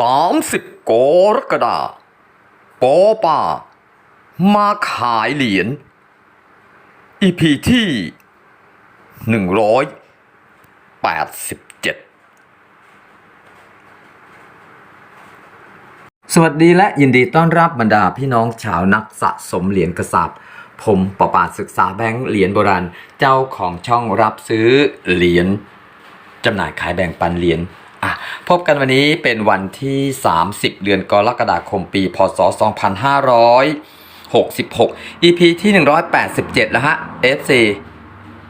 30กรกฎาปอป่า มาขายเหรียญ EP ที่ 187 สวัสดีและยินดีต้อนรับบรรดาพี่น้องชาวนักสะสมเหรียญกระสับผมประปาศึกษาแบงค์เหรียญโบราณ เจ้าของช่องรับซื้อเหรียญจำหน่ายขายแบ่งปันเหรียญ อะพบกันวันนี้เป็นวันที่ 30 เดือนกรกฎาคมปี พศ 2566 EP ที่ 187 แล้วฮะ FC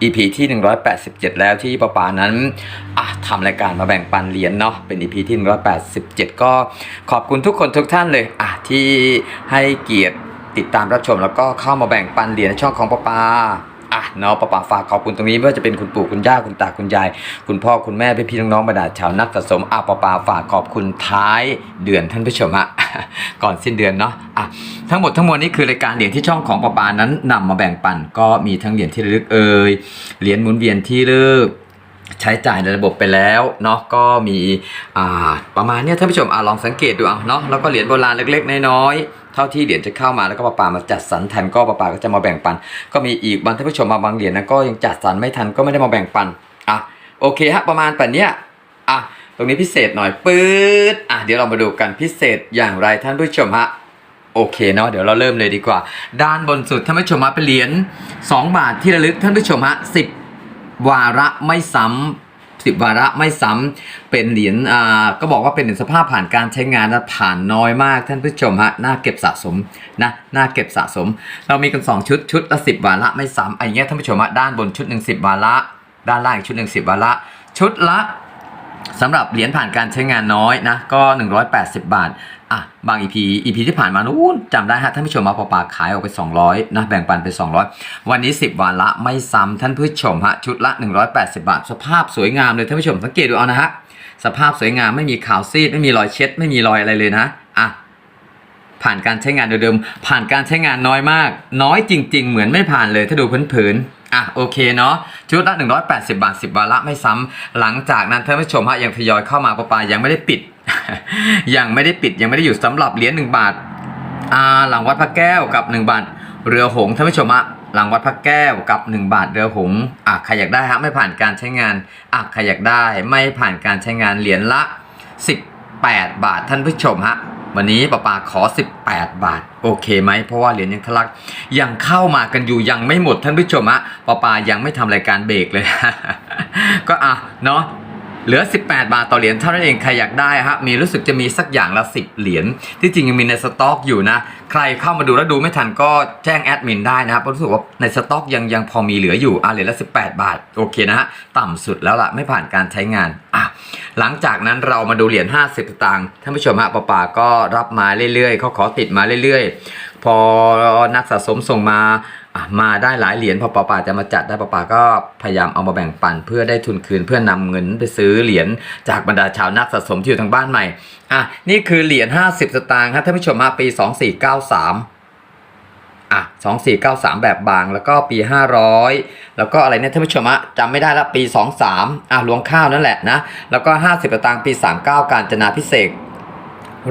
EP ที่ 187 แล้วที่ป้าปานั้นอะทำรายการมาแบ่งปันเหรียญเนาะเป็น EP ที่ 187 ก็ขอบคุณทุกคนทุกท่านเลยอะที่ให้เกียรติติดตามรับชมแล้วก็เข้ามาแบ่งปันเหรียญในช่องของป้าปา อะเนาะป้าปาฝากขอบคุณตรงนี้ไม่ว่าจะเป็นคุณปู่คุณย่าคุณตาคุณยาย คุณพ่อคุณแม่พี่พี่ๆน้องๆบรรดาชาวนักสะสมอะป้าปาฝากขอบคุณท้ายเดือนท่านผู้ชมฮะก่อนสิ้นเดือนเนาะอะทั้งหมดทั้งมวลนี้คือรายการเหรียญที่ช่องของปอปานั้นนำมาแบ่งปันก็มีทั้งเหรียญที่ระลึกเอ่ยเหรียญหมุนเวียนที่เลิก ใช้จ่ายในระบบไปแล้วเนาะก็มีประมาณเนี้ยท่านผู้ชมอลองสังเกตดูเอาเนาะแล้วก็เหรียญโบราณเล็กๆ น้อยๆเท่าที่เหรียญจะเข้ามาแล้วก็ปอปามาจัดสรรทันก็ปอปาก็จะมาแบ่งปัน ก็มีอีกบางท่านผู้ชมมาบางเหรียญนะก็ยังจัดสรรไม่ทันก็ไม่ได้มาแบ่งปันอะโอเคฮะประมาณแบบเนี้ยอะตรงนี้พิเศษหน่อยปื๊ดอะเดี๋ยวเรามาดูกันพิเศษอย่างไรท่านผู้ชมฮะโอเคเนาะเดี๋ยวเราเริ่มเลยดีกว่า ด้านบนสุดท่านผู้ชมฮะเป็นเหรียญ2บาทที่ระลึกท่านผู้ชมฮะ10 วาระไม่ซ้ำสิบวาระไม่ซ้ำเป็นเหรียญอ่าก็บอกว่าเป็นเหรียญสภาพผ่านการใช้งานนะผ่านน้อยมากท่านผู้ชมฮะน่าเก็บสะสมนะน่าเก็บสะสม เรามีกัน2ชุดชุดละ10วาระไม่ซ้ำไอ้เงี้ยท่านผู้ชมฮะด้านบนชุดหนึ่ง10วาระ ด้านล่างอีกชุดหนึ่ง10วาระ ชุดละสำหรับเหรียญผ่านการใช้งานน้อยนะก็ 180 บาท อะบาง EP EP ที่ผ่านมานู้นจำได้ฮะท่านผู้ชมมาปอปาขายออกไป 200นะแบ่งปันไป 200 วันนี้ 10 วันละไม่ซ้ำท่านผู้ชมฮะชุดละ 180 บาท สภาพสวยงามเลยท่านผู้ชมสังเกตดูเอานะฮะสภาพสวยงามไม่มีขาวซีดไม่มีรอยเช็ด ไม่มีรอยอะไรเลยนะอะผ่านการใช้งานเดิมๆผ่านการใช้งานน้อยมาก น้อยจริง ๆ เหมือนไม่ผ่านเลยถ้าดูเผินๆ อะโอเคเนาะชุดละ 180 บาท 10 บาทละไม่ซ้ำหลังจากนั้นท่านผู้ชมฮะยังทยอยเข้ามาปะปายังไม่ได้ปิด ยังไม่ได้ปิดยังไม่ได้อยู่สำหรับเหรียญ1บาทอ่าหลังวัดพระแก้วกับ 1 บาท เรือหงท่านผู้ชมฮะหลังวัดพระแก้วกับ 1 บาทเรือหงอะใครอยากได้ฮะไม่ผ่านการใช้งานอะใครอยากได้ไม่ผ่านการใช้งานเหรียญละ 18 บาทท่านผู้ชมฮะ วันนี้ป้าปาขอ 18 บาท โอเคไหมเพราะว่าเหรียญยังทะลักยังเข้ามากันอยู่ยังไม่หมดท่านผู้ชมฮะป้าปายังไม่ทำรายการเบรกเลย ก็อะเนาะเหลือ 18 บาทต่อเหรียญเท่านั้นเองใครอยากได้ฮะมีรู้สึกจะมีสักอย่างละ 10 เหรียญที่จริงยังมีในสต็อกอยู่นะ ใครเข้ามาดูแล้วดูไม่ทันก็แจ้งแอดมินได้นะครับเพราะรู้สึกว่าในสต็อกยังยังพอมีเหลืออยู่อะเหรียญละ 18 บาท โอเคนะฮะต่ำสุดแล้วล่ะไม่ผ่านการใช้งาน หลังจากนั้นเรามาดูเหรียญ50สตางค์ท่านผู้ชมฮะปาปาก็รับมาเรื่อยๆเขาขอติดมาเรื่อยๆ พอนักสะสมส่งมามาได้หลายเหรียญพอปาปาจะมาจัดได้ปาปาก็พยายามเอามาแบ่งปัน เพื่อได้ทุนคืนเพื่อนำเงินไปซื้อเหรียญจากบรรดาชาวนักสะสมที่อยู่ทางบ้านใหม่อะนี่คือเหรียญ50 สตางค์ครับท่านผู้ชมฮะปี 2493 อะสองสี่เก้าสามแบบบางแล้วก็ปีห้าร้อยแล้วก็อะไรเนี่ยท่านผู้ชมอะจำไม่ได้ละปีสองสามอะรวมข้าวนั่นแหละนะ แล้วก็ห้าสิบตางค์ปีสามเก้าการจนาพิเศษ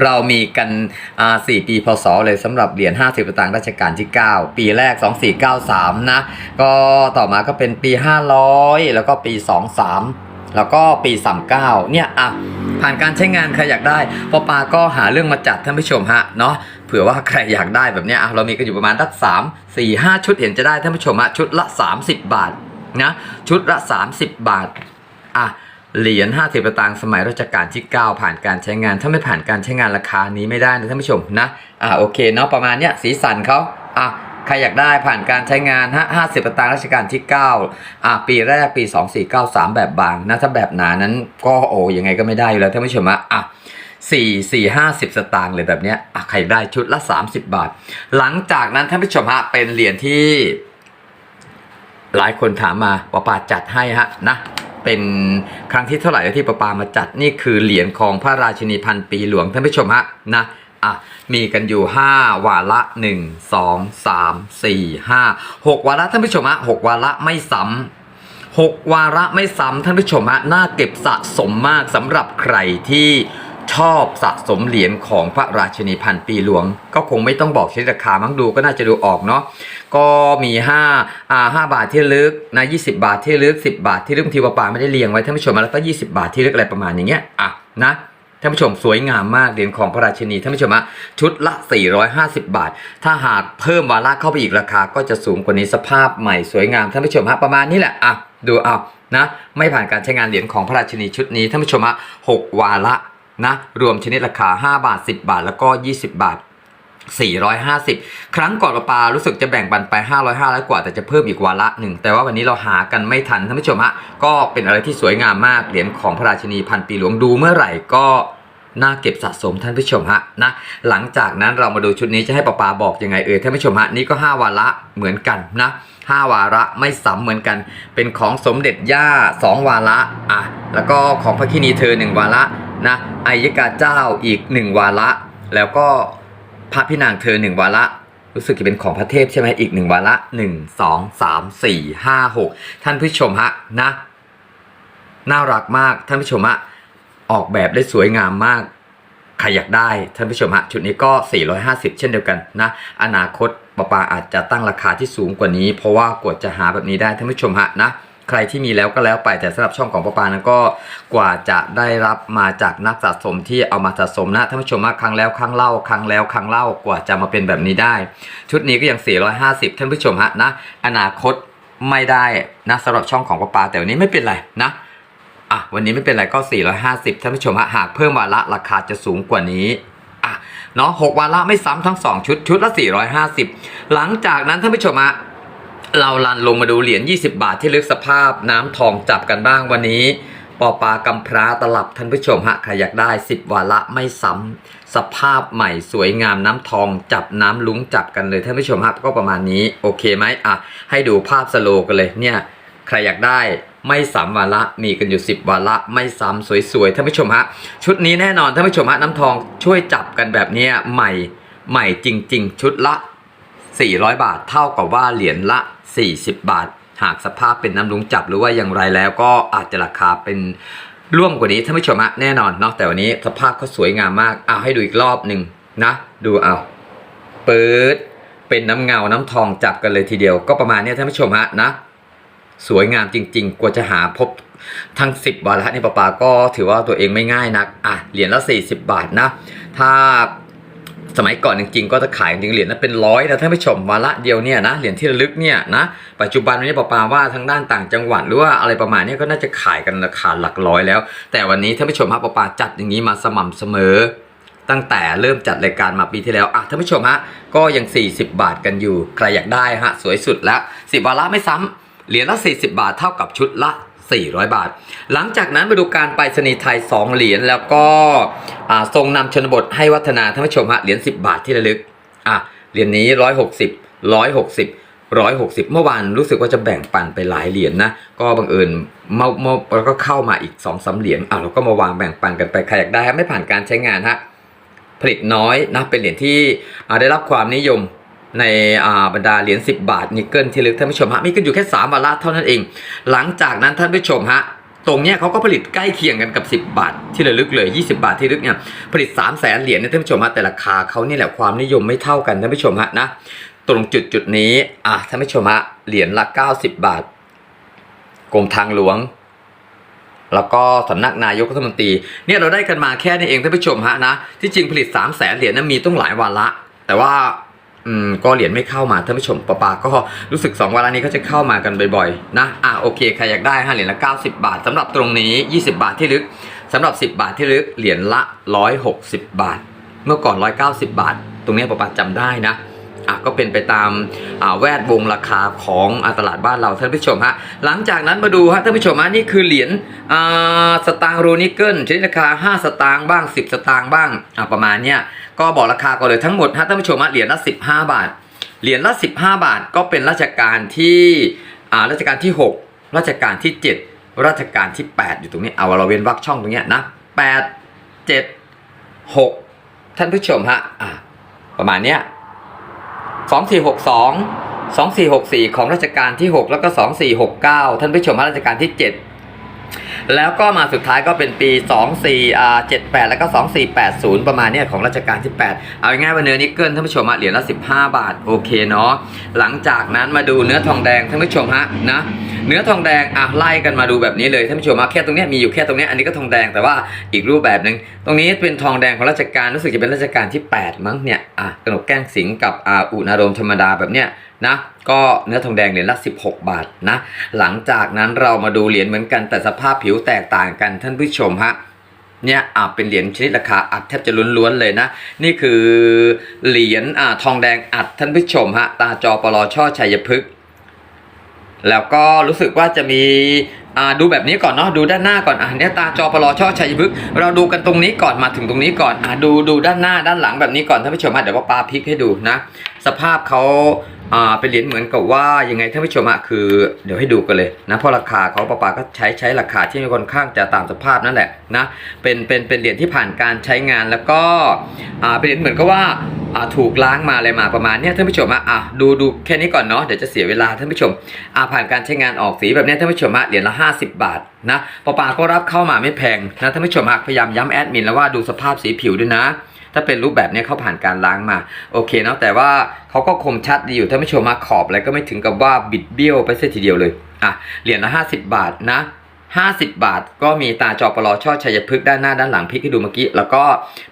เรามีกันอ่าสี่ปีพศเลยสำหรับเหรียญ50สตางรัชกาลที่ 9 ปีแรก 2493 นะ ก็ต่อมาก็เป็นปี 500 แล้วก็ปี 23 แล้วก็ปี 39 เนี่ยอะผ่านการใช้งานใครอยากได้พอปาก็หาเรื่องมาจัดท่านผู้ชมฮะเนาะ เผื่อว่าใครอยากได้แบบนี้เรามีกันอยู่ประมาณสักสามสี่ห้าชุดเห็นจะได้ท่านผู้ชมฮะชุดละ 30 บาทนะชุดละ 30 บาทอะเหรียญ50สตางสมัยรัชกาลที่ 9 ผ่านการใช้งาน ถ้าไม่ผ่านการใช้งานราคานี้ไม่ได้นะท่านผู้ชมนะอ่าโอเคเนาะประมาณเนี้ยสีสันเขาอะใครอยากได้ผ่านการใช้งานฮะ50สตางรัชกาลที่9อะปีแรกปี 2493 แบบบางนะถ้าแบบหนานั้นก็โอ้ยังไงก็ไม่ได้อยู่แล้วท่านผู้ชมอะอะ สี่สี่ห้าสิบสตางค์เลยแบบเนี้ยใครได้ชุดละ 30 บาท หลังจากนั้นท่านผู้ชมฮะเป็นเหรียญที่ หลายคนถามมาปาปาจัดให้ฮะนะเป็นครั้งที่เท่าไหร่ที่ปาปามาจัดนี่คือเหรียญของพระราชินีพันปีหลวงท่านผู้ชมฮะนะอะมีกันอยู่ 5 วาระ 1 2 3 4 5 6 วาระท่านผู้ชมฮะ6วาระไม่ซ้ำหกวาระไม่ซ้ำท่านผู้ชมฮะน่าเก็บสะสมมากสำหรับใครที่ ชอบสะสมเหรียญของพระราชินีพันปีหลวง ก็คงไม่ต้องบอกชนิดราคามั้งดูก็น่าจะดูออกเนาะก็มี5อ่า5บาทที่ลึกนะ20 บาทที่ลึก 10 บาทที่ลึกบางทีว่าปาไม่ได้เรียงไว้ท่านผู้ชมแล้วก็20 บาทที่ลึกอะไรประมาณอย่างเงี้ยอะนะท่านผู้ชมสวยงามมากเหรียญของพระราชินีท่านผู้ชมฮะชุดละ 450 บาท ถ้าหากเพิ่มวาระเข้าไปอีกราคาก็จะสูงกว่านี้สภาพใหม่สวยงามท่านผู้ชมฮะประมาณนี้แหละอะดูเอานะไม่ผ่านการใช้งานเหรียญของพระราชินีชุดนี้ท่านผู้ชมฮะหกวาระ นะรวมชนิดราคา 5 บาท 10 บาท แล้วก็ 20 บาท 450 ครั้งก่อนปลาปารู้สึกจะแบ่งบันไป 505แล้วกว่าแต่จะเพิ่มอีกวาระหนึ่ง แต่ว่าวันนี้เราหากันไม่ทันท่านผู้ชมฮะก็เป็นอะไรที่สวยงามมากเหรียญของพระราชินีพันปีหลวงดูเมื่อไหร่ก็น่าเก็บสะสมท่านผู้ชมฮะนะหลังจากนั้นเรามาดูชุดนี้จะให้ปาปาบอกยังไงเอ่ยท่านผู้ชมฮะนี่ก็ 5 วาระเหมือนกันนะ5วาระไม่ซ้ำเหมือนกัน เป็นของสมเด็จย่า 2 วาระอะแล้วก็ของพระคินีเธอ 1 วาระ นะอัยกาเจ้าอีก1วาระ แล้วก็พระพี่นางเธอ1วาระรู้สึกจะเป็นของพระเทพใช่ไหมอีก1วาระ1 2 3 4 5 6ท่านผู้ชมฮะนะน่ารักมากท่านผู้ชมฮะออกแบบได้สวยงามมากใครอยากได้ท่านผู้ชมฮะชุดนี้ก็ 450 เช่นเดียวกันนะอนาคตปาปาอาจจะตั้งราคาที่สูงกว่านี้ เพราะว่ากว่าจะหาแบบนี้ได้ท่านผู้ชมฮะนะ ใครที่มีแล้วก็แล้วไปแต่สำหรับช่องของปาปานั้นก็กว่าจะได้รับมาจากนักสะสมที่เอามาสะสมนะท่านผู้ชมฮะครั้งแล้วครั้งเล่าครั้งแล้วครั้งเล่ากว่าจะมาเป็นแบบนี้ได้ ชุดนี้ก็ยัง 450 ท่านผู้ชมฮะนะอนาคตไม่ได้นะสำหรับช่องของปาปาแต่วันนี้ไม่เป็นไรนะอะวันนี้ไม่เป็นไรก็ 450 ท่านผู้ชมฮะหากเพิ่มวาระราคาจะสูงกว่านี้อะเนาะหกวาระไม่ซ้ำทั้ง 2 ชุดชุดละ 450 หลังจากนั้นท่านผู้ชมฮะ เราลันลงมาดูเหรียญ 20 บาทที่ลึกสภาพน้ำทองจับกันบ้างวันนี้ ปอปากำพร้าตลับท่านผู้ชมฮะใครอยากได้ 10 วาระไม่ซ้ำสภาพใหม่สวยงามน้ำทองจับน้ำลุ้งจับกันเลยท่านผู้ชมฮะก็ประมาณนี้โอเคไหมอะให้ดูภาพสโลกันเลยเนี่ยใครอยากได้ไม่สามวาระมีกันอยู่ 10 วาระไม่ซ้ำสวยๆท่านผู้ชมฮะชุดนี้แน่นอนท่านผู้ชมฮะน้ำทองช่วยจับกันแบบนี้ใหม่ใหม่จริง ๆ ชุดละ 400 บาทเท่ากับว่าเหรียญละ 40 บาท หากสภาพเป็นน้ำลุงจับหรือว่าอย่างไรแล้วก็อาจจะราคาเป็นร่วมกว่านี้ท่านผู้ชมะแน่นอนเนาะแต่วันนี้สภาพก็สวยงามมากเอาให้ดูอีกรอบหนึ่งนะ ดูเอาเปิดเป็นน้ำเงาน้ำทองจับกันเลยทีเดียว ก็ประมาณนี้ท่านผู้ชมฮะนะ สวยงามจริง ๆ กว่าจะหาพบทั้ง 10วาระในปาปาก็ถือว่าตัวเองไม่ง่ายนักอะเหรียญละ 40 บาทนะ ถ้า สมัยก่อนจริงๆก็จะขายจริงเหรียญนั้นเป็นร้อยนะท่านผู้ชมวาระเดียวเนี่ยนะเหรียญที่ระลึกเนี่ยนะปัจจุบันนี้ปปาว่าทางด้านต่างจังหวัดหรือว่าอะไรประมาณนี้ก็น่าจะขายกันราคาหลักร้อยแล้ว แต่วันนี้ท่านผู้ชมฮะปาปาจัดอย่างนี้มาสม่ำเสมอ ตั้งแต่เริ่มจัดรายการมาปีที่แล้วอะท่านผู้ชมฮะก็ยัง 40 บาทกันอยู่ใครอยากได้ฮะสวยสุดแล้ว10วาระไม่ซ้ำเหรียญละ 40 บาทเท่ากับชุดละ 400 บาท หลังจากนั้นมาดูการไปรษณีไทย 2 เหรียญแล้วก็ทรงนำชนบทให้วัฒนาท่านผู้ชมฮะเหรียญ10 บาทที่ระลึกอะเหรียญนี้ 160 160 160 เมื่อวานรู้สึกว่าจะแบ่งปันไปหลายเหรียญนะก็บังเอิญเมื่อเมื่อแล้วก็เข้ามาอีก2อสเหรียญอะเราก็มาวางแบ่งปันกันไปใครอยากได้ฮะไม่ผ่านการใช้งานฮะผลิตน้อยนะเป็นเหรียญที่ได้รับความนิยม ในบรรดาเหรียญ10 บาทนิกเกิลที่ลึกท่านผู้ชมฮะมีกันอยู่แค่3วาระเท่านั้นเอง หลังจากนั้นท่านผู้ชมฮะตรงเนี้ยเขาก็ผลิตใกล้เคียงกันกับ 10 บาท ที่ระลึกเลย 20 บาทที่ลึกเนี่ยผลิต 3 0 0แสนเหรียญเนี่ยท่านผู้ชมฮะแต่ราคาเขานี่แหละความนิยมไม่เท่ากันท่านผู้ชมฮะนะตรงจุดจุดนี้อะท่านผู้ชมฮะเหรียญละ 90 บาทกรมทางหลวง แล้วก็สำนักนายกรัฐมนตรีเนี่ยเราได้กันมาแค่นี้เองท่านผู้ชมฮะนะที่จริงผลิต 3 0 0แสนเหรียญนั้นมีต้องหลายวาระ แต่ว่า อืมก็เหรียญไม่เข้ามาท่านผู้ชมปะปาก็รู้สึก 2วาระนี้ก็จะเข้ามากันบ่อยๆนะอะโอเคใครอยากได้ฮะเหรียญละ 90 บาทสำหรับตรงนี้ 20 บาทที่ลึกสำหรับ 10 บาทที่ลึกเหรียญละ 160 บาท เมื่อก่อน 190 บาท ตรงนี้ปะปาจำได้นะอะก็เป็นไปตามอ่าแวดวงราคาของอตลาดบ้านเราท่านผู้ชมฮะหลังจากนั้นมาดูฮะท่านผู้ชมฮะนี่คือเหรียญอ่าสตางค์รูนิเกิลชนิดราคา 5 สตางค์บ้าง 10 สตางค์บ้างอ่าประมาณเนี้ย ก็บอกราคาก่อนเลยทั้งหมดฮะท่านผู้ชมเหรียญละ 15 บาท เหรียญละ 15 บาทก็เป็นราชการที่อ่าราชการที่ 6 ราชการที่ 7 ราชการที่ 8 อยู่ตรงนี้เอาเราเว้นวรรคช่องตรงเนี้ยนะ8 7 6 ท่านผู้ชมฮะอ่าประมาณเนี้ยสองสี่หกสองสองสี่หกสี่ของรัชกาลที่หกแล้วก็สองสี่หกเก้าท่านผู้ชมฮะรัชกาลที่เจ็ด แล้วก็มาสุดท้ายก็เป็นปี 2478 แล้วก็ 2480 ประมาณเนี้ยของรัชกาลที่ 8 เอาง่ายๆว่าเนื้อนิกเกิลท่านผู้ชมฮะเหรียญละ 15 บาท โอเคเนาะหลังจากนั้นมาดูเนื้อทองแดงท่านผู้ชมฮะนะเนื้อทองแดงอะไล่กันมาดูแบบนี้เลยท่านผู้ชมฮะแค่ตรงนี้มีอยู่แค่ตรงนี้อันนี้ก็ทองแดงแต่ว่าอีกรูปแบบหนึ่งตรงนี้เป็นทองแดงของรัชกาลรู้สึกจะเป็นรัชกาลที่ 8 มั้งเนี่ยอะกระหนกแก้งสิงกับอ่าอุณารมธรรมดาแบบเนี้ย นะก็เนื้อทองแดงเหรียญละ 16 บาทนะหลังจากนั้นเรามาดูเหรียญเหมือนกันแต่สภาพผิวแตกต่างกันท่านผู้ชมฮะเนี่ยอ่าเป็นเหรียญชนิดราคาอัดแทบจะล้วนๆเลยนะ นี่คือเหรียญอ่าทองแดงอัดท่านผู้ชมฮะตาจอปลอช่อชัยพฤกษ์แล้วก็รู้สึกว่าจะมีอ่าดูแบบนี้ก่อนเนาะดูด้านหน้าก่อนอะเนี่ยตาจอปลอช่อชัยพฤกษ์เราดูกันตรงนี้ก่อนมาถึงตรงนี้ก่อนอะดูดูด้านหน้าด้านหลังแบบนี้ก่อนท่านผู้ชมอะเดี๋ยวว่าปาพลิกให้ดูนะ สภาพเขา อ่าเป็นเหรียญเหมือนกับว่ายังไงท่านผู้ชมอะคือเดี๋ยวให้ดูกันเลยนะเพราะราคาเขาปาปาก็ใช้ใช้ราคาที่ค่อนข้างจะตามสภาพนั่นแหละนะเป็นเป็นเป็นเหรียญที่ผ่านการใช้งานแล้วก็อ่าเป็นเหรียญเหมือนกับว่าอ่าถูกล้างมาอะไรมาประมาณเนี้ยท่านผู้ชมอะอะดูดูแค่นี้ก่อนเนาะเดี๋ยวจะเสียเวลาท่านผู้ชมอ่าผ่านการใช้งานออกสีแบบเนี้ยท่านผู้ชมอะเหรียญละ 50 บาทนะปอปาก็รับเข้ามาไม่แพงนะท่านผู้ชมอะพยายามย้ำแอดมินแล้วว่าดูสภาพสีผิวด้วยนะ ถ้าเป็นรูปแบบนี้เขาผ่านการล้างมาโอเคเนาะแต่ว่าเขาก็คมชัดดีอยู่ท่านผู้ชมมาขอบอะไรก็ไม่ถึงกับว่าบิดเบี้ยวไปเสียทีเดียวเลยอะเหรียญละ50 บาทนะ50 บาทก็มีตาจอปลอช่อชัยพฤกษ์ด้านหน้าด้านหลังพลิกให้ดูเมื่อกี้ แล้วก็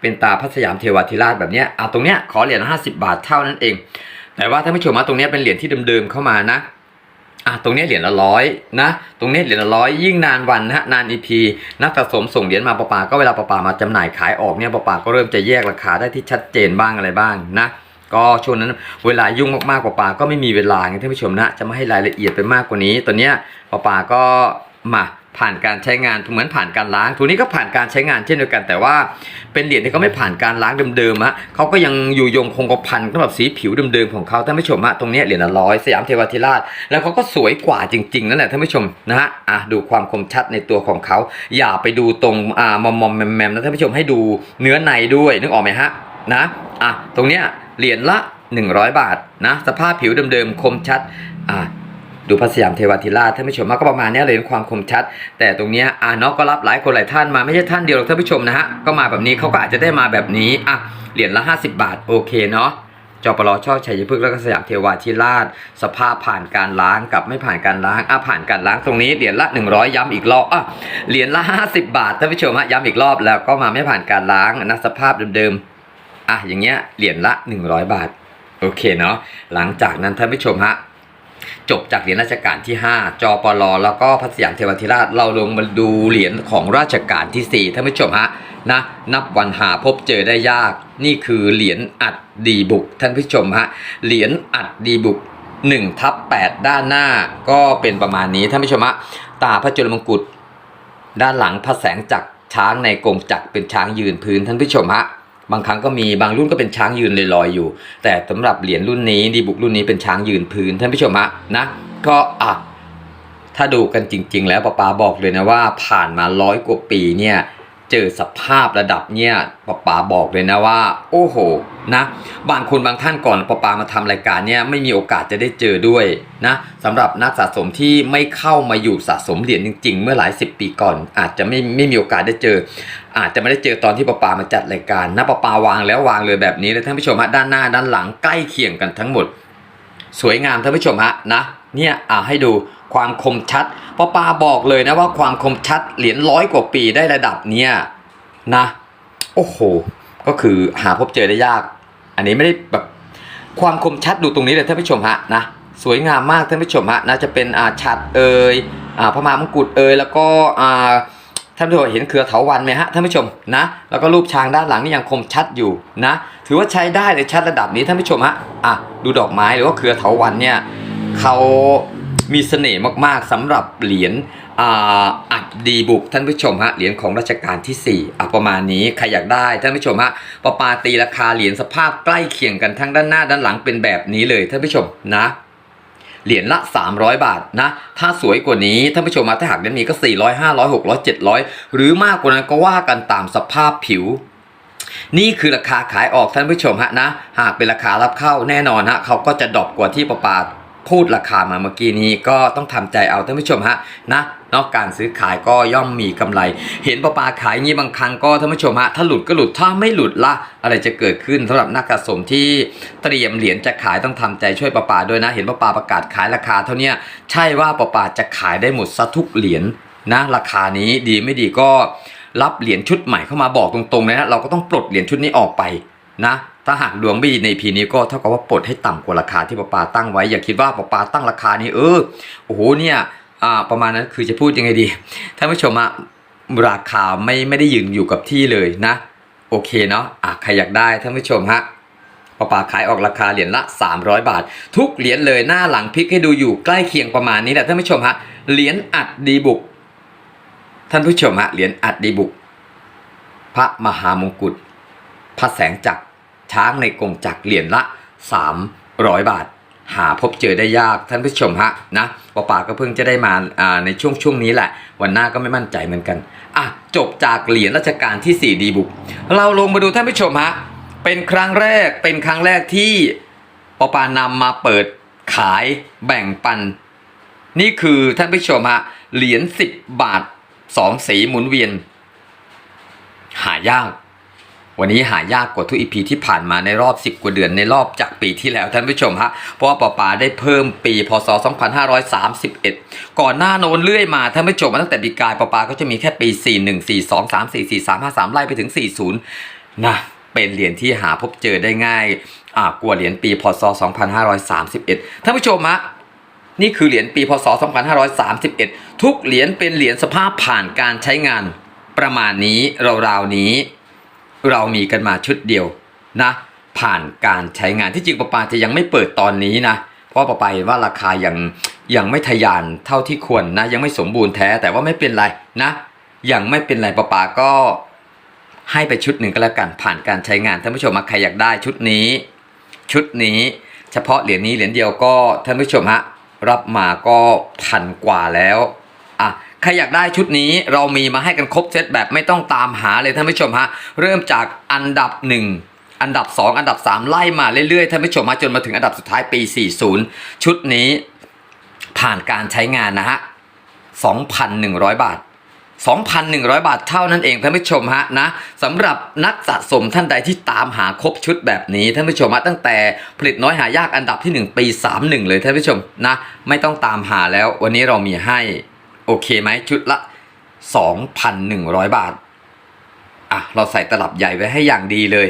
เป็นตาพัสยามเทวาธิราชแบบเนี้ยอะตรงเนี้ยขอเหรียญละ50 บาทเท่านั้นเอง แต่ว่าท่านผู้ชมว่าตรงเนี้ยเป็นเหรียญที่เดิมๆเข้ามานะ อะตรงนี้เหรียญละร้อยนะ ตรงนี้เหรียญละร้อยยิ่งนานวันนะฮะนานอีพีนักสะสมส่งเหรียญมาปะปาก็เวลาปะปามาจำหน่ายขายออกเนี่ยปะปาก็เริ่มจะแยกราคาได้ที่ชัดเจนบ้างอะไรบ้างนะก็ช่วงนั้นเวลายุ่งมากๆปะปาก็ไม่มีเวลาไงท่านผู้ชมนะจะไม่ให้รายละเอียดไปมากกว่านี้ ตอนเนี้ยปะปาก็มา ผ่านการใช้งานเหมือนผ่านการล้างทุนนี้ก็ผ่านการใช้งานเช่นเดียวกัน แต่ว่าเป็นเหรียญที่เขาไม่ผ่านการล้างเดิมๆฮะเขาก็ยังอยู่ยงคงกระพันสำหรับสีผิวเดิมๆของเขาท่านผู้ชมฮะตรงนี้เหรียญละร้อยสยามเทวาธิราช แล้วเขาก็สวยกว่าจริงๆนั่นแหละท่านผู้ชมนะฮะอะดูความคมชัดในตัวของเขา อย่าไปดูตรงอ่ามอมมอมแมมแมมนะท่านผู้ชมให้ดูเนื้อในด้วยนึกออกไหมฮะนะอะตรงเนี้ยเหรียญละ 100 บาทนะสภาพผิวเดิมๆคมชัดอะ ดูพระสยามเทวาธิราชท่านผู้ชมมาก็ประมาณนี้เลยความคมชัด แต่ตรงนี้อะเนาะก็รับหลายคนหลายท่านมาไม่ใช่ท่านเดียวหรอกท่านผู้ชมนะฮะก็มาแบบนี้เขาก็อาจจะได้มาแบบนี้อะเหรียญละ 50 บาทโอเคเนาะจอปลอช่อชัยพฤกษ์แล้วก็สยามเทวาธิราช สภาพผ่านการล้างกับไม่ผ่านการล้างอะผ่านการล้างตรงนี้เหรียญละ 100 ย้ำอีกรอบอะเหรียญละ 50 บาทท่านผู้ชมฮะย้ำอีกรอบแล้วก็มาไม่ผ่านการล้างนะสภาพเดิมๆอะอย่างเงี้ยเหรียญละ 100 บาทโอเคเนาะหลังจากนั้นท่านผู้ชมฮะ จบจากเหรียญราชการที่ 5จอปลอแล้วก็พระสยามเทวาธิราชเราลงมาดูเหรียญของราชการที่4ท่านผู้ชมฮะนะนับวันหาพบเจอได้ยาก นี่คือเหรียญอัดดีบุกท่านผู้ชมฮะเหรียญอัดดีบุก1ทับ8ด้านหน้าก็เป็นประมาณนี้ท่านผู้ชมฮะตาพระจุลมงกุฎด้านหลังพระแสงจักรช้างในกรงจักรเป็นช้างยืนพื้นท่านผู้ชมฮะ บางครั้งก็มีบางรุ่นก็เป็นช้างยืนลอยๆอยู่ แต่สำหรับเหรียญรุ่นนี้ดีบุกรุ่นนี้เป็นช้างยืนพื้นท่านผู้ชมฮะนะ ก็อะถ้าดูกันจริง ๆ แล้วปาปาบอกเลยนะว่า ผ่านมาร้อยกว่าปีเนี่ยเจอสภาพระดับเนี่ยปาปาบอกเลยนะว่า โอ้โหนะบางคนบางท่านก่อนปาปามาทำรายการเนี่ยไม่มีโอกาสจะได้เจอด้วยนะสำหรับนักสะสมที่ไม่เข้ามาอยู่สะสมเหรียญจริง ๆ เมื่อหลายสิบปีก่อน อาจจะไม่ไม่มีโอกาสได้เจอ อาจจะไม่ได้เจอตอนที่ปาปามาจัดรายการนะปาปาวางแล้ววางเลยแบบนี้เลยท่านผู้ชมฮะด้านหน้าด้านหลังใกล้เคียงกันทั้งหมด สวยงามท่านผู้ชมฮะนะเนี่ยอ่าให้ดูความคมชัดปอปาบอกเลยนะว่าความคมชัดเหรียญร้อยกว่าปีได้ระดับเนี้ยนะ โอ้โห ก็คือหาพบเจอได้ยาก อันนี้ไม่ได้แบบความคมชัดดูตรงนี้เลยท่านผู้ชมฮะนะสวยงามมากท่านผู้ชมฮะนะจะเป็นอ่าฉัดเอ่ยอ่าพระมามงกุฎเอ่ยแล้วก็อ่า ท่านผู้ชมเห็นเครือเถาวันไหมฮะท่านผู้ชมนะ แล้วก็รูปช้างด้านหลังนี่ยังคมชัดอยู่นะ ถือว่าใช้ได้เลยชัดระดับนี้ท่านผู้ชมฮะอะดูดอกไม้หรือว่าเครือเถาวันเนี่ยเขามีเสน่ห์มากๆสำหรับเหรียญอัดดีบุกท่านผู้ชมฮะเหรียญของรัชกาลที่4อะประมาณนี้ใครอยากได้ท่านผู้ชมฮะปะปาตีราคาเหรียญสภาพใกล้เคียงกันทั้งด้านหน้าด้านหลังเป็นแบบนี้เลยท่านผู้ชมนะ เหรียญละ 300 บาทนะ ถ้าสวยกว่านี้ท่านผู้ชมมาถ้าหากเดือนมีก็ 400 500 600 700 หรือมากกว่านั้นก็ว่ากันตามสภาพผิวนี่คือราคาขายออกท่านผู้ชมฮะนะ หากเป็นราคารับเข้าแน่นอนฮะเขาก็จะดรอปกว่าที่ประปา พูดราคามาเมื่อกี้นี้ก็ต้องทำใจเอาท่านผู้ชมฮะนะนอกการซื้อขายก็ย่อมมีกำไร เห็นปลาปลาขายงี้บางครั้งก็ท่านผู้ชมฮะถ้าหลุดก็หลุดถ้าไม่หลุดละอะไรจะเกิดขึ้นสำหรับนักสะสมที่เตรียมเหรียญจะขายต้องทำใจช่วยปลาปลาด้วยนะ เห็นปลาปลาประกาศขายราคาเท่านี้ใช่ว่าปลาปลาจะขายได้หมดซะทุกเหรียญนะราคานี้ดีไม่ดีก็รับเหรียญชุดใหม่เข้ามาบอกตรงๆเลยนะเราก็ต้องปลดเหรียญชุดนี้ออกไปนะ ถ้าหากดวงไม่ดีในพีนี้ก็เท่ากับว่าปลดให้ต่ำกว่าราคาที่ปปาตั้งไว้ อย่าคิดว่าปปาตั้งราคานี้เออโอ้โหเนี่ยอ่าประมาณนั้นคือจะพูดยังไงดีท่านผู้ชมอะราคาไม่ไม่ได้ยืนอยู่กับที่เลยนะ โอเคเนาะอะใครอยากได้ท่านผู้ชมฮะปาปาขายออกราคาเหรียญละ 300 บาท ทุกเหรียญเลยหน้าหลังพลิกให้ดูอยู่ใกล้เคียงประมาณนี้แหละท่านผู้ชมฮะเหรียญอัดดีบุก ท่านผู้ชมฮะเหรียญอัดดีบุก พระมหามงกุฎพระแสงจักร ช้างในกรงจักรเหรียญละ 300 บาท หาพบเจอได้ยากท่านผู้ชมฮะนะปอป่าก็เพิ่งจะได้มาในช่วงช่วงนี้แหละ วันหน้าก็ไม่มั่นใจเหมือนกันอะจบจากเหรียญรัชกาลที่ 4 ดีบุก เราลงมาดูท่านผู้ชมฮะเป็นครั้งแรกเป็นครั้งแรกที่ปอปานำมาเปิดขายแบ่งปัน นี่คือท่านผู้ชมฮะเหรียญ10 บาท 2 สีหมุนเวียน หายาก วันนี้หายากกว่าทุกอีพีที่ผ่านมาในรอบ 10 กว่าเดือนในรอบจากปีที่แล้วท่านผู้ชมฮะเพราะว่าปอปาได้เพิ่มปีพศ 2531 ก่อนหน้าโน้นเรื่อยมาท่านผู้ชมมาตั้งแต่ปีกายปอปาก็จะมีแค่ปี 41 42 34 43 53 ไล่ไปถึง 40 นะ เป็นเหรียญที่หาพบเจอได้ง่ายอ่ากว่าเหรียญปีพศ 2531 ท่านผู้ชมฮะนี่คือเหรียญปีพศ 2531 ทุกเหรียญเป็นเหรียญสภาพผ่านการใช้งานประมาณนี้ราวๆนี้ เรามีกันมาชุดเดียวนะ ผ่านการใช้งานที่จริงปะปาจะยังไม่เปิดตอนนี้นะ เพราะปะปาเห็นว่าราคายังยังไม่ทะยานเท่าที่ควรนะ ยังไม่สมบูรณ์แท้แต่ว่าไม่เป็นไรนะยังไม่เป็นไรปะปาก็ให้ไปชุดหนึ่งก็แล้วกันผ่านการใช้งานท่านผู้ชมมาใครอยากได้ชุดนี้ ชุดนี้เฉพาะเหรียญนี้เหรียญเดียวก็ท่านผู้ชมฮะรับมาก็พันกว่าแล้วอะ ใครอยากได้ชุดนี้เรามีมาให้กันครบเซตแบบไม่ต้องตามหาเลยท่านผู้ชมฮะเริ่มจากอันดับ 1อันดับ 2 อันดับ 3 ไล่มาเรื่อยๆท่านผู้ชมฮะจนมาถึงอันดับสุดท้ายปี 40 ชุดนี้ผ่านการใช้งานนะฮะ 2,100 บาท 2,100 บาทเท่านั้นเองท่านผู้ชมฮะนะสำหรับนักสะสมท่านใดที่ตามหาครบชุดแบบนี้ท่านผู้ชมฮะตั้งแต่ผลิตน้อยหายากอันดับที่ 1 ปี 31 เลยท่านผู้ชมนะไม่ต้องตามหาแล้ววันนี้เรามีให้ โอเคไหมชุดละ 2,100 บาท อะ เราใส่ตลับใหญ่ไว้ให้อย่างดีเลย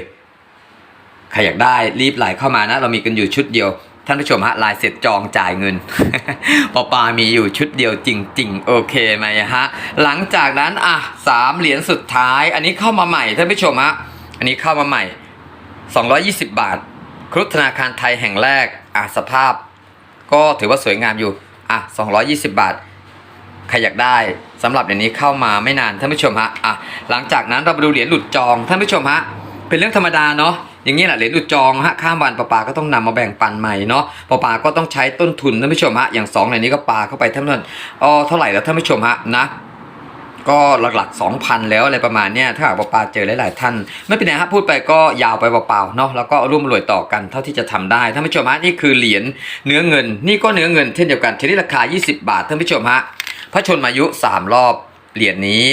ใครอยากได้รีบไลน์เข้ามานะ เรามีกันอยู่ชุดเดียว ท่านผู้ชมฮะลายเสร็จจองจ่ายเงินปอปามีอยู่ชุดเดียวจริง ๆ โอเคไหมฮะ หลังจากนั้นอะสามเหรียญสุดท้าย อันนี้เข้ามาใหม่ท่านผู้ชมฮะอันนี้เข้ามาใหม่ 220 บาท ครุฑธนาคารไทยแห่งแรกอะสภาพ ก็ถือว่าสวยงามอยู่อะ220 บาท ใครอยากได้สำหรับเหรียญนี้เข้ามาไม่นานท่านผู้ชมฮะอะหลังจากนั้นเราไปดูเหรียญหลุดจองท่านผู้ชมฮะเป็นเรื่องธรรมดาเนาะอย่างนี้แหละเหรียญหลุดจองฮะข้ามวันปาปาก็ต้องนำมาแบ่งปันใหม่เนาะปาปาก็ต้องใช้ต้นทุนท่านผู้ชมฮะอย่างสองเหรียญนี้ก็ปาเข้าไปท่านผู้ชมอ๋อเท่าไหร่แล้วท่านผู้ชมฮะนะก็หลักๆ 2,000 แล้วอะไรประมาณเนี้ยถ้าหากว่าปาเจอหลายๆท่าน ไม่เป็นไรครับพูดไปก็ยาวไปเปล่าๆเนาะแล้วก็ร่วมรวยต่อกันเท่าที่จะทำได้ท่านผู้ชมฮะนี่คือเหรียญเนื้อเงิน นี่ก็เนื้อเงินเช่นเดียวกันชนิดราคา 20 บาทท่านผู้ชมฮะ พระชนมายุ 3 รอบ เหรียญนี้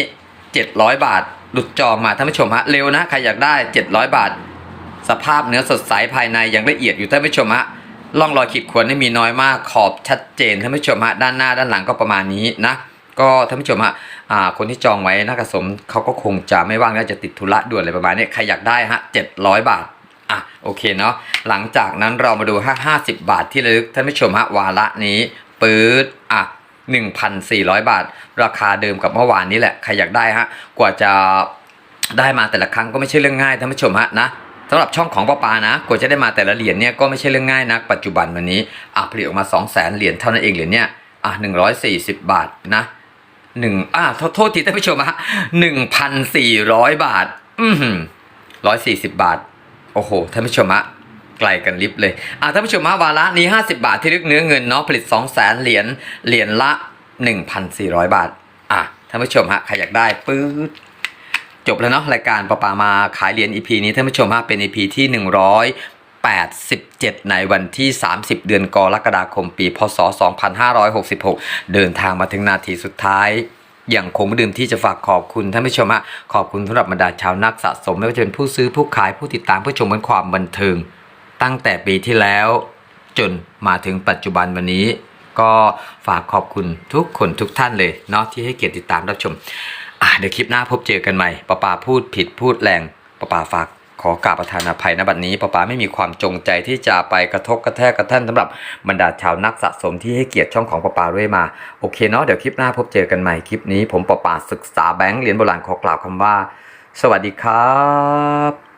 700 บาท หลุดจองมาท่านผู้ชมฮะ เร็วนะ ใครอยากได้ 700 บาท สภาพเนื้อสดใสภายในยังละเอียดอยู่ท่านผู้ชมฮะร่องรอยขีดข่วนนี่มีน้อยมากขอบชัดเจนท่านผู้ชมฮะด้านหน้าด้านหลังก็ประมาณนี้นะก็ท่านผู้ชมฮะคนที่จองไว้นักสมเขาก็คงจะไม่ว่างแล้วจะติดธุระด่วนอะไรประมาณนี้ใครอยากได้ฮะ700 บาทอะโอเคเนาะหลังจากนั้นเรามาดู 50 บาทที่ระลึกท่านผู้ชมฮะวาระนี้ปื๊ดอะ 1,400 บาท ราคาเดิมกับเมื่อวานนี้แหละ ใครอยากได้ฮะ กว่าจะได้มาแต่ละครั้งก็ไม่ใช่เรื่องง่ายท่านผู้ชมฮะนะสำหรับช่องของป้าปานะกว่าจะได้มาแต่ละเหรียญเนี่ยก็ไม่ใช่เรื่องง่ายนะปัจจุบันวันนี้อะผลิตออกมา2 0 0 0 0 0เหรียญเท่านั้นเองเหรียญเนี่ยอะ140 บาทนะหนึ่งอะโทษทีท่านผู้ชมฮะ1,400บาท อือหือร้อยสี่สิบบาท โอ้โหท่านผู้ชมฮะ ไกลกันลิฟต์เลยอะท่านผู้ชมฮะวาระนี้ 50 บาทที่ลึกเนื้อเงินเนาะผลิต 2 0 0 0 0 0เหรียญเหรียญละ 1,400 บาทอะท่านผู้ชมฮะใครอยากได้ปื๊ดจบแล้วเนาะรายการปะปามาขายเหรียญ EP นี้ท่านผู้ชมฮะเป็น EP ที่ 187 ในวันที่ 30 เดือนกรกฎาคมปี พศ 2566 เดินทางมาถึงนาทีสุดท้ายอย่างคงไม่ดื่มที่จะฝากขอบคุณท่านผู้ชมฮะขอบคุณสำหรับบรรดาชาวนักสะสมไม่ว่าจะเป็นผู้ซื้อผู้ขายผู้ติดตามผู้ชมเป็นความบันเทิง ตั้งแต่ปีที่แล้ว จนมาถึงปัจจุบันวันนี้ ก็ฝากขอบคุณทุกคนทุกท่านเลยเนาะที่ให้เกียรติติดตามรับชมเดี๋ยวคลิปหน้าพบเจอกันใหม่ป้าปาพูดผิดพูดแรงป้าปาฝากขอกราบประธานอภัยณบัดนี้ป้าปาไม่มีความจงใจที่จะไปกระทบกระแทกกระท่านสำหรับบรรดาชาวนักสะสมที่ให้เกียรติช่องของป้าปาด้วยมา โอเคเนาะเดี๋ยวคลิปหน้าพบเจอกันใหม่คลิปนี้ ผมป้าปาศึกษาแบงค์เหรียญโบราณขอกล่าวคำว่า สวัสดีครับ